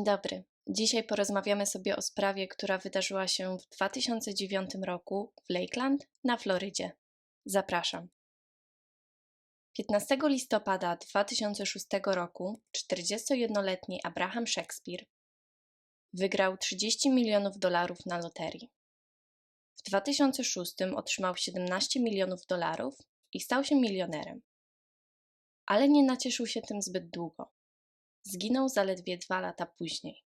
Dzień dobry. Dzisiaj porozmawiamy sobie o sprawie, która wydarzyła się w 2009 roku w Lakeland na Florydzie. Zapraszam. 15 listopada 2006 roku 41-letni Abraham Shakespeare wygrał 30 milionów dolarów na loterii. W 2006 otrzymał 17 milionów dolarów i stał się milionerem. Ale nie nacieszył się tym zbyt długo. Zginął zaledwie dwa lata później.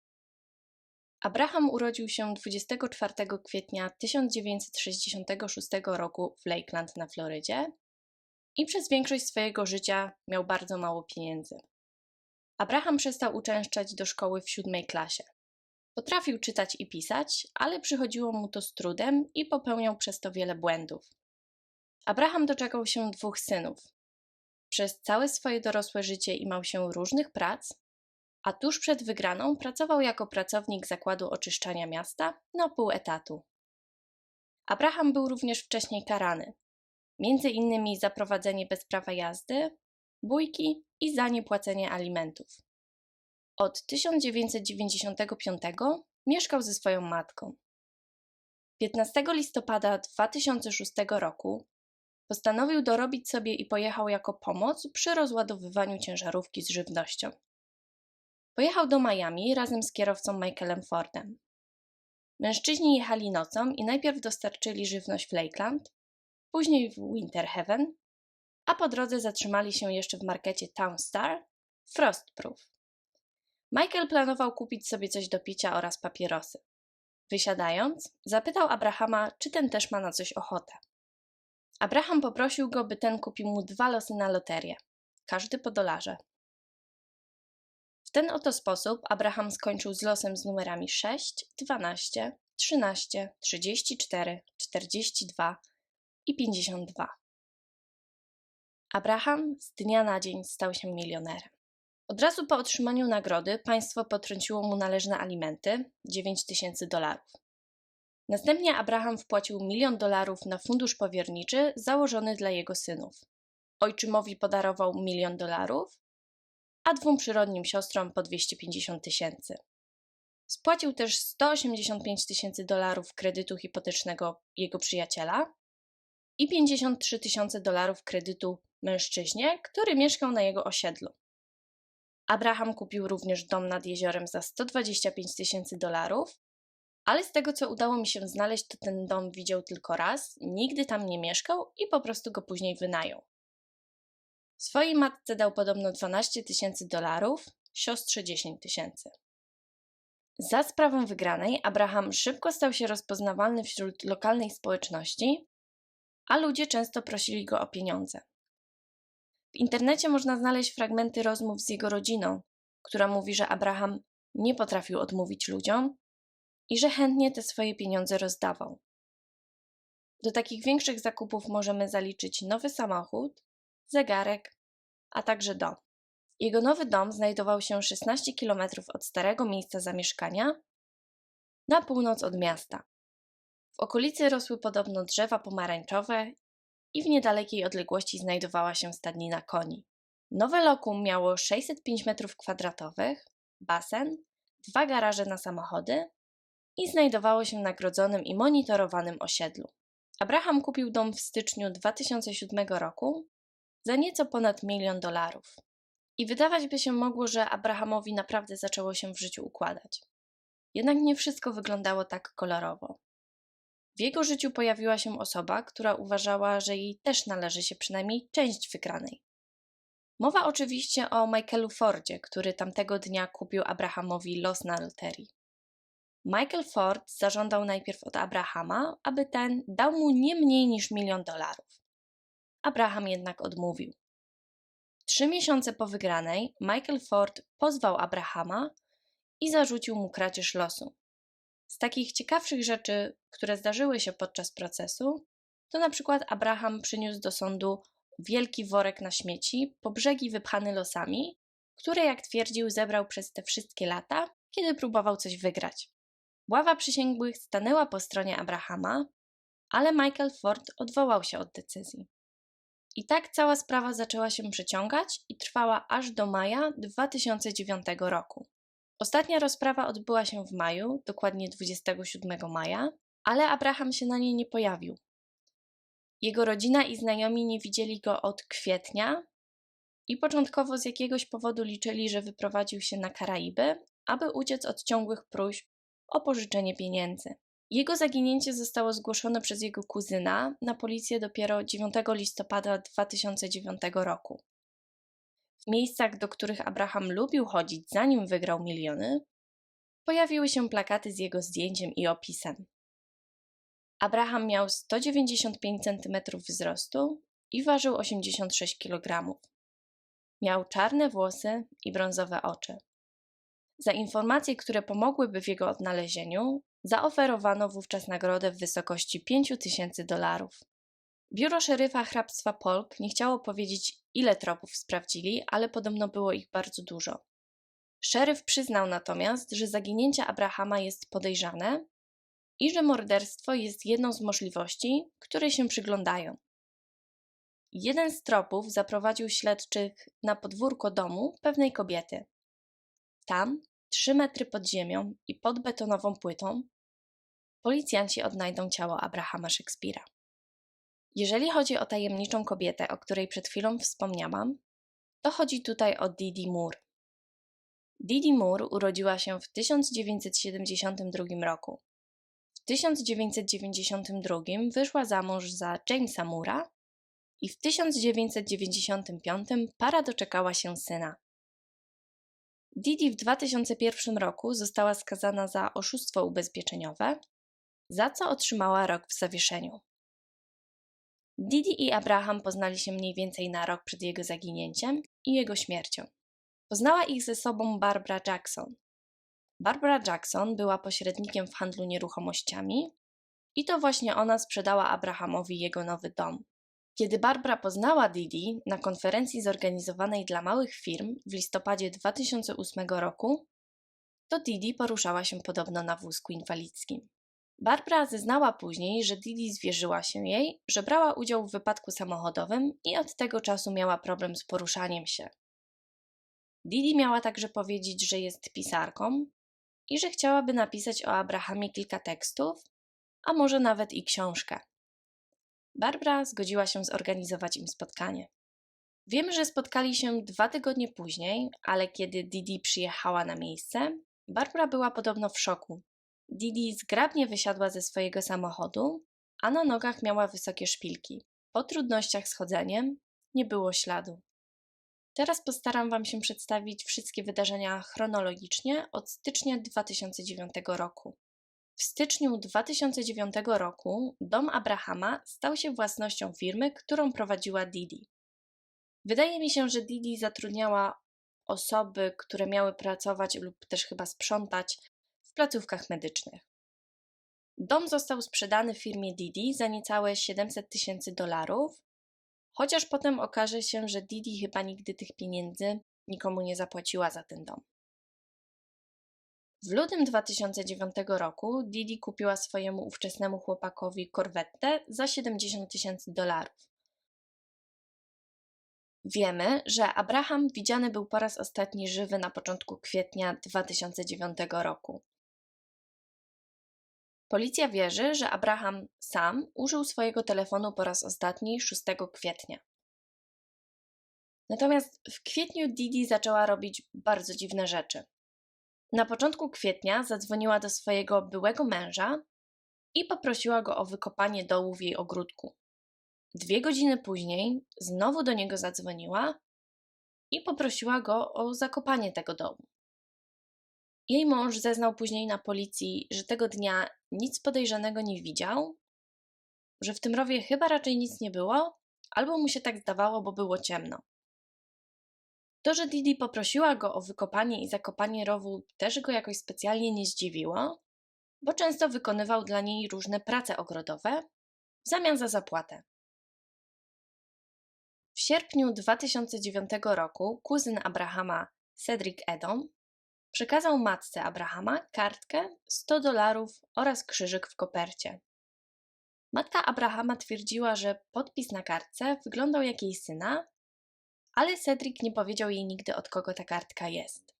Abraham urodził się 24 kwietnia 1966 roku w Lakeland na Florydzie i przez większość swojego życia miał bardzo mało pieniędzy. Abraham przestał uczęszczać do szkoły w siódmej klasie. Potrafił czytać i pisać, ale przychodziło mu to z trudem i popełniał przez to wiele błędów. Abraham doczekał się dwóch synów. Przez całe swoje dorosłe życie imał się różnych prac, a tuż przed wygraną pracował jako pracownik zakładu oczyszczania miasta na pół etatu. Abraham był również wcześniej karany, między innymi za prowadzenie bez prawa jazdy, bójki i za niepłacenie alimentów. Od 1995 mieszkał ze swoją matką. 15 listopada 2006 roku postanowił dorobić sobie i pojechał jako pomoc przy rozładowywaniu ciężarówki z żywnością. Pojechał do Miami razem z kierowcą Michaelem Fordem. Mężczyźni jechali nocą i najpierw dostarczyli żywność w Lakeland, później w Winter Heaven, a po drodze zatrzymali się jeszcze w markecie Town Star Frostproof. Michael planował kupić sobie coś do picia oraz papierosy. Wysiadając, zapytał Abrahama, czy ten też ma na coś ochotę. Abraham poprosił go, by ten kupił mu dwa losy na loterię, każdy po dolarze ten oto sposób Abraham skończył z losem z numerami 6, 12, 13, 34, 42 i 52. Abraham z dnia na dzień stał się milionerem. Od razu po otrzymaniu nagrody państwo potrąciło mu należne alimenty 9 tysięcy dolarów. Następnie Abraham wpłacił milion dolarów na fundusz powierniczy założony dla jego synów. Ojczymowi podarował milion dolarów, a dwóm przyrodnim siostrom po 250 tysięcy. Spłacił też 185 tysięcy dolarów kredytu hipotecznego jego przyjaciela i 53 tysiące dolarów kredytu mężczyźnie, który mieszkał na jego osiedlu. Abraham kupił również dom nad jeziorem za 125 tysięcy dolarów, ale z tego co udało mi się znaleźć, to ten dom widział tylko raz, nigdy tam nie mieszkał i po prostu go później wynajął. Swojej matce dał podobno 12 tysięcy dolarów, siostrze 10 tysięcy. Za sprawą wygranej Abraham szybko stał się rozpoznawalny wśród lokalnej społeczności, a ludzie często prosili go o pieniądze. W internecie można znaleźć fragmenty rozmów z jego rodziną, która mówi, że Abraham nie potrafił odmówić ludziom i że chętnie te swoje pieniądze rozdawał. Do takich większych zakupów możemy zaliczyć nowy samochód, zegarek, a także dom. Jego nowy dom znajdował się 16 km od starego miejsca zamieszkania, na północ od miasta. W okolicy rosły podobno drzewa pomarańczowe i w niedalekiej odległości znajdowała się stadnina koni. Nowe lokum miało 605 m2, basen, dwa garaże na samochody i znajdowało się na grodzonym i monitorowanym osiedlu. Abraham kupił dom w styczniu 2007 roku za nieco ponad milion dolarów. I wydawać by się mogło, że Abrahamowi naprawdę zaczęło się w życiu układać. Jednak nie wszystko wyglądało tak kolorowo. W jego życiu pojawiła się osoba, która uważała, że jej też należy się przynajmniej część wygranej. Mowa oczywiście o Michaelu Fordzie, który tamtego dnia kupił Abrahamowi los na loterii. Michael Ford zażądał najpierw od Abrahama, aby ten dał mu nie mniej niż milion dolarów. Abraham jednak odmówił. Trzy miesiące po wygranej Michael Ford pozwał Abrahama i zarzucił mu kradzież losu. Z takich ciekawszych rzeczy, które zdarzyły się podczas procesu, to na przykład Abraham przyniósł do sądu wielki worek na śmieci, po brzegi wypchany losami, które, jak twierdził, zebrał przez te wszystkie lata, kiedy próbował coś wygrać. Ława przysięgłych stanęła po stronie Abrahama, ale Michael Ford odwołał się od decyzji. I tak cała sprawa zaczęła się przeciągać i trwała aż do maja 2009 roku. Ostatnia rozprawa odbyła się w maju, dokładnie 27 maja, ale Abraham się na niej nie pojawił. Jego rodzina i znajomi nie widzieli go od kwietnia i początkowo z jakiegoś powodu liczyli, że wyprowadził się na Karaiby, aby uciec od ciągłych próśb o pożyczenie pieniędzy. Jego zaginięcie zostało zgłoszone przez jego kuzyna na policję dopiero 9 listopada 2009 roku. W miejscach, do których Abraham lubił chodzić zanim wygrał miliony, pojawiły się plakaty z jego zdjęciem i opisem. Abraham miał 195 cm wzrostu i ważył 86 kg. Miał czarne włosy i brązowe oczy. Za informacje, które pomogłyby w jego odnalezieniu, zaoferowano wówczas nagrodę w wysokości 5000 dolarów. Biuro szeryfa hrabstwa Polk nie chciało powiedzieć, ile tropów sprawdzili, ale podobno było ich bardzo dużo. Szeryf przyznał natomiast, że zaginięcie Abrahama jest podejrzane i że morderstwo jest jedną z możliwości, której się przyglądają. Jeden z tropów zaprowadził śledczych na podwórko domu pewnej kobiety. Tam, trzy metry pod ziemią i pod betonową płytą, policjanci odnajdą ciało Abrahama Szekspira. Jeżeli chodzi o tajemniczą kobietę, o której przed chwilą wspomniałam, to chodzi tutaj o Didi Moore. Didi Moore urodziła się w 1972 roku. W 1992 wyszła za mąż za Jamesa Moore'a i w 1995 para doczekała się syna. Didi w 2001 roku została skazana za oszustwo ubezpieczeniowe, za co otrzymała rok w zawieszeniu. Didi i Abraham poznali się mniej więcej na rok przed jego zaginięciem i jego śmiercią. Poznała ich ze sobą Barbara Jackson. Barbara Jackson była pośrednikiem w handlu nieruchomościami i to właśnie ona sprzedała Abrahamowi jego nowy dom. Kiedy Barbara poznała Didi na konferencji zorganizowanej dla małych firm w listopadzie 2008 roku, to Didi poruszała się podobno na wózku inwalidzkim. Barbara zeznała później, że Didi zwierzyła się jej, że brała udział w wypadku samochodowym i od tego czasu miała problem z poruszaniem się. Didi miała także powiedzieć, że jest pisarką i że chciałaby napisać o Abrahamie kilka tekstów, a może nawet i książkę. Barbara zgodziła się zorganizować im spotkanie. Wiemy, że spotkali się dwa tygodnie później, ale kiedy Didi przyjechała na miejsce, Barbara była podobno w szoku. Didi zgrabnie wysiadła ze swojego samochodu, a na nogach miała wysokie szpilki. Po trudnościach z chodzeniem nie było śladu. Teraz postaram Wam się przedstawić wszystkie wydarzenia chronologicznie od stycznia 2009 roku. W styczniu 2009 roku dom Abrahama stał się własnością firmy, którą prowadziła Didi. Wydaje mi się, że Didi zatrudniała osoby, które miały pracować lub też chyba sprzątać w placówkach medycznych. Dom został sprzedany firmie Didi za niecałe 700 tysięcy dolarów, chociaż potem okaże się, że Didi chyba nigdy tych pieniędzy nikomu nie zapłaciła za ten dom. W lutym 2009 roku Didi kupiła swojemu ówczesnemu chłopakowi korwetę za 70 tysięcy dolarów. Wiemy, że Abraham widziany był po raz ostatni żywy na początku kwietnia 2009 roku. Policja wierzy, że Abraham sam użył swojego telefonu po raz ostatni 6 kwietnia. Natomiast w kwietniu Didi zaczęła robić bardzo dziwne rzeczy. Na początku kwietnia zadzwoniła do swojego byłego męża i poprosiła go o wykopanie dołu w jej ogródku. Dwie godziny później znowu do niego zadzwoniła i poprosiła go o zakopanie tego dołu. Jej mąż zeznał później na policji, że tego dnia nic podejrzanego nie widział, że w tym rowie chyba raczej nic nie było, albo mu się tak zdawało, bo było ciemno. To, że Didi poprosiła go o wykopanie i zakopanie rowu, też go jakoś specjalnie nie zdziwiło, bo często wykonywał dla niej różne prace ogrodowe w zamian za zapłatę. W sierpniu 2009 roku kuzyn Abrahama, Cedric Edom, przekazał matce Abrahama kartkę 100 dolarów oraz krzyżyk w kopercie. Matka Abrahama twierdziła, że podpis na kartce wyglądał jak jej syna, ale Cedric nie powiedział jej nigdy od kogo ta kartka jest.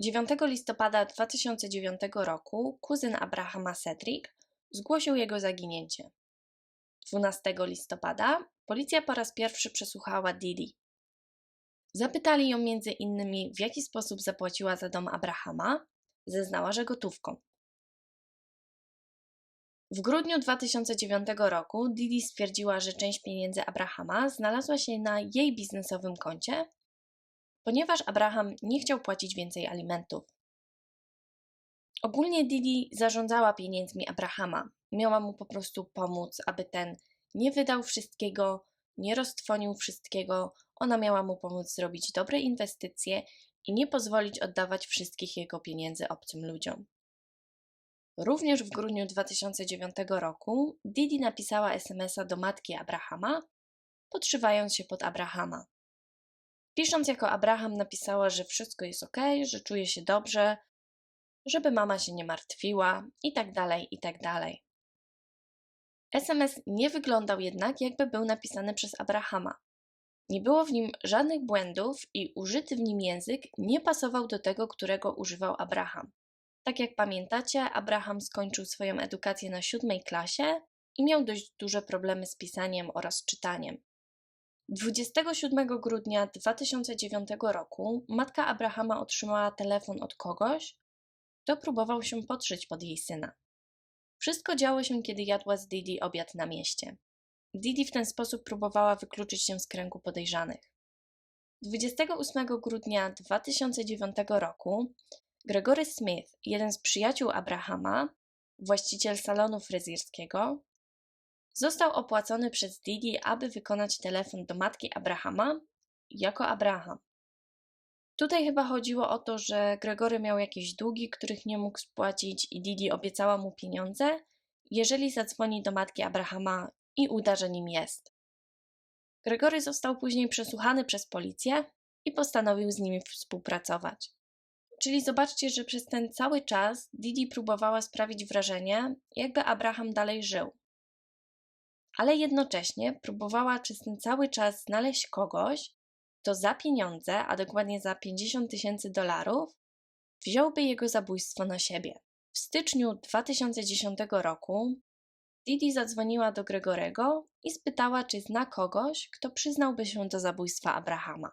9 listopada 2009 roku kuzyn Abrahama Cedric zgłosił jego zaginięcie. 12 listopada policja po raz pierwszy przesłuchała Didi. Zapytali ją między innymi, w jaki sposób zapłaciła za dom Abrahama. Zeznała, że gotówką. W grudniu 2009 roku Didi stwierdziła, że część pieniędzy Abrahama znalazła się na jej biznesowym koncie, ponieważ Abraham nie chciał płacić więcej alimentów. Ogólnie Didi zarządzała pieniędzmi Abrahama. Miała mu po prostu pomóc, aby ten nie wydał wszystkiego, nie roztwonił wszystkiego. Ona miała mu pomóc zrobić dobre inwestycje i nie pozwolić oddawać wszystkich jego pieniędzy obcym ludziom. Również w grudniu 2009 roku Didi napisała SMS-a do matki Abrahama, podszywając się pod Abrahama. Pisząc jako Abraham napisała, że wszystko jest ok, że czuje się dobrze, żeby mama się nie martwiła i tak dalej, i tak dalej. SMS nie wyglądał jednak, jakby był napisany przez Abrahama. Nie było w nim żadnych błędów i użyty w nim język nie pasował do tego, którego używał Abraham. Tak jak pamiętacie, Abraham skończył swoją edukację na siódmej klasie i miał dość duże problemy z pisaniem oraz czytaniem. 27 grudnia 2009 roku matka Abrahama otrzymała telefon od kogoś, kto próbował się podszyć pod jej syna. Wszystko działo się, kiedy jadła z Didi obiad na mieście. Didi w ten sposób próbowała wykluczyć się z kręgu podejrzanych. 28 grudnia 2009 roku Gregory Smith, jeden z przyjaciół Abrahama, właściciel salonu fryzjerskiego, został opłacony przez Didi, aby wykonać telefon do matki Abrahama jako Abraham. Tutaj chyba chodziło o to, że Gregory miał jakieś długi, których nie mógł spłacić i Didi obiecała mu pieniądze, jeżeli zadzwoni do matki Abrahama i uda, że nim jest. Gregory został później przesłuchany przez policję i postanowił z nimi współpracować. Czyli zobaczcie, że przez ten cały czas Didi próbowała sprawić wrażenie, jakby Abraham dalej żył. Ale jednocześnie próbowała przez ten cały czas znaleźć kogoś, kto za pieniądze, a dokładnie za 50 tysięcy dolarów, wziąłby jego zabójstwo na siebie. W styczniu 2010 roku Didi zadzwoniła do Gregorego i spytała, czy zna kogoś, kto przyznałby się do zabójstwa Abrahama.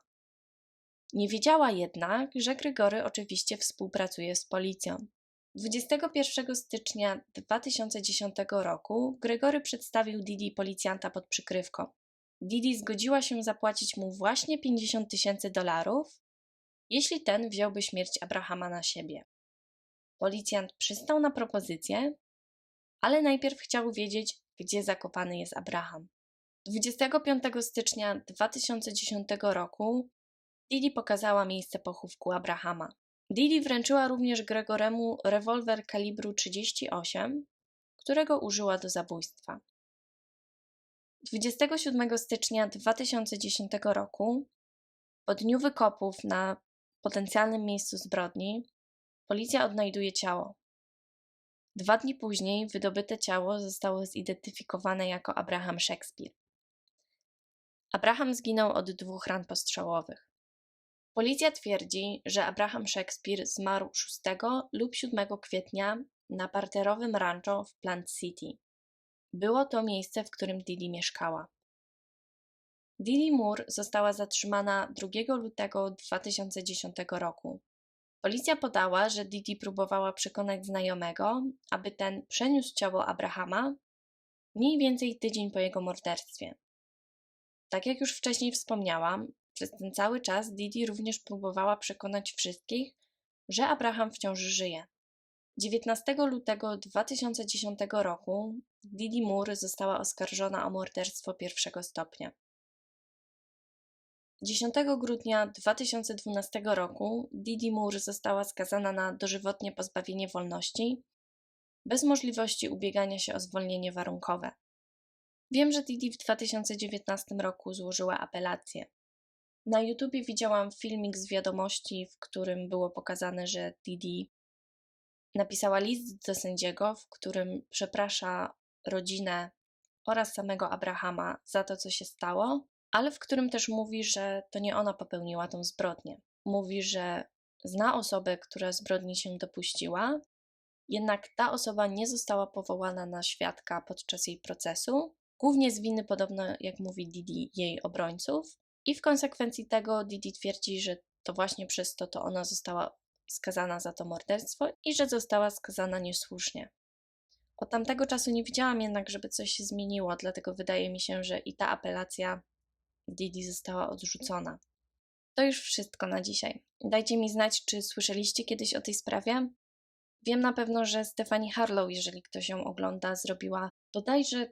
Nie wiedziała jednak, że Gregory oczywiście współpracuje z policją. 21 stycznia 2010 roku Gregory przedstawił Didi policjanta pod przykrywką. Didi zgodziła się zapłacić mu właśnie 50 tysięcy dolarów, jeśli ten wziąłby śmierć Abrahama na siebie. Policjant przystał na propozycję, ale najpierw chciał wiedzieć, gdzie zakopany jest Abraham. 25 stycznia 2010 roku Didi pokazała miejsce pochówku Abrahama. Didi wręczyła również Gregoremu rewolwer kalibru 38, którego użyła do zabójstwa. 27 stycznia 2010 roku, po dniu wykopów na potencjalnym miejscu zbrodni, policja odnajduje ciało. Dwa dni później wydobyte ciało zostało zidentyfikowane jako Abraham Shakespeare. Abraham zginął od dwóch ran postrzałowych. Policja twierdzi, że Abraham Shakespeare zmarł 6 lub 7 kwietnia na parterowym rancho w Plant City. Było to miejsce, w którym Didi mieszkała. Didi Moore została zatrzymana 2 lutego 2010 roku. Policja podała, że Didi próbowała przekonać znajomego, aby ten przeniósł ciało Abrahama mniej więcej tydzień po jego morderstwie. Tak jak już wcześniej wspomniałam, przez ten cały czas Didi również próbowała przekonać wszystkich, że Abraham wciąż żyje. 19 lutego 2010 roku Didi Moore została oskarżona o morderstwo pierwszego stopnia. 10 grudnia 2012 roku Didi Moore została skazana na dożywotnie pozbawienie wolności bez możliwości ubiegania się o zwolnienie warunkowe. Wiem, że Didi w 2019 roku złożyła apelację. Na YouTubie widziałam filmik z wiadomości, w którym było pokazane, że Didi napisała list do sędziego, w którym przeprasza rodzinę oraz samego Abrahama za to, co się stało, ale w którym też mówi, że to nie ona popełniła tą zbrodnię. Mówi, że zna osobę, która zbrodni się dopuściła, jednak ta osoba nie została powołana na świadka podczas jej procesu, głównie z winy, podobno jak mówi Didi, jej obrońców. I w konsekwencji tego Didi twierdzi, że to właśnie przez to to ona została skazana za to morderstwo i że została skazana niesłusznie. Od tamtego czasu nie widziałam jednak, żeby coś się zmieniło, dlatego wydaje mi się, że i ta apelacja Didi została odrzucona. To już wszystko na dzisiaj. Dajcie mi znać, czy słyszeliście kiedyś o tej sprawie. Wiem na pewno, że Stephanie Harlow, jeżeli ktoś ją ogląda, zrobiła bodajże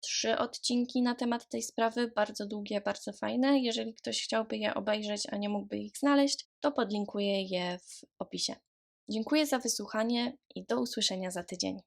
trzy odcinki na temat tej sprawy, bardzo długie, bardzo fajne. Jeżeli ktoś chciałby je obejrzeć, a nie mógłby ich znaleźć, to podlinkuję je w opisie. Dziękuję za wysłuchanie i do usłyszenia za tydzień.